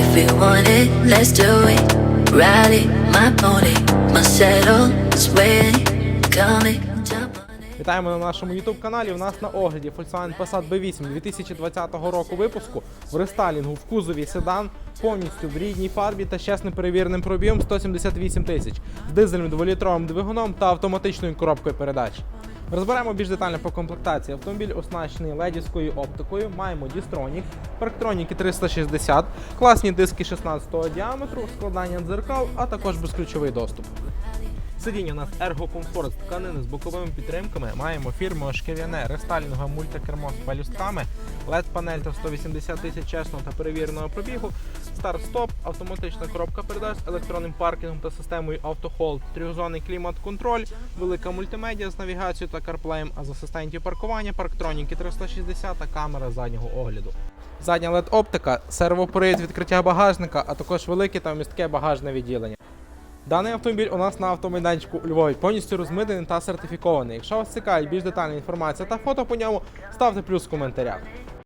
If you want it, let's do it. Ride it, my pony. My saddle is waiting. It. Вітаємо на нашому youtube каналі. У нас на огляді Volkswagen Passat B8 2020 року випуску в рестайлінгу в кузові седан повністю в рідній фарбі та з чесним перевіреним пробігом 178 тисяч з дизельним дволітровим двигуном та автоматичною коробкою передач. Розберемо більш детально по комплектації. Автомобіль оснащений ледівською оптикою. Маємо Distronic, парктроніки 360, класні диски 16 діаметру, складання дзеркал, а також безключовий доступ. Сидіння у нас ергокомфорт з тканини з боковими підтримками. Маємо фірму шкіряне рестайлінгове мультикермо з пелюстками, led панель та 180 тисяч чесного та перевіреного пробігу, старт-стоп, автоматична коробка передач з електронним паркінгом та системою автохолд, трьохзонний клімат-контроль, велика мультимедіа з навігацією та CarPlay, а з асистентів паркування, парктроніки 360 та камера заднього огляду. Задня led оптика, сервопривід відкриття багажника, а також велике та вмістке багажне відділення. Даний автомобіль у нас на автомайданчику у Львові повністю розмитений та сертифікований. Якщо вас цікавить більш детальна інформація та фото по ньому, ставте плюс в коментарях.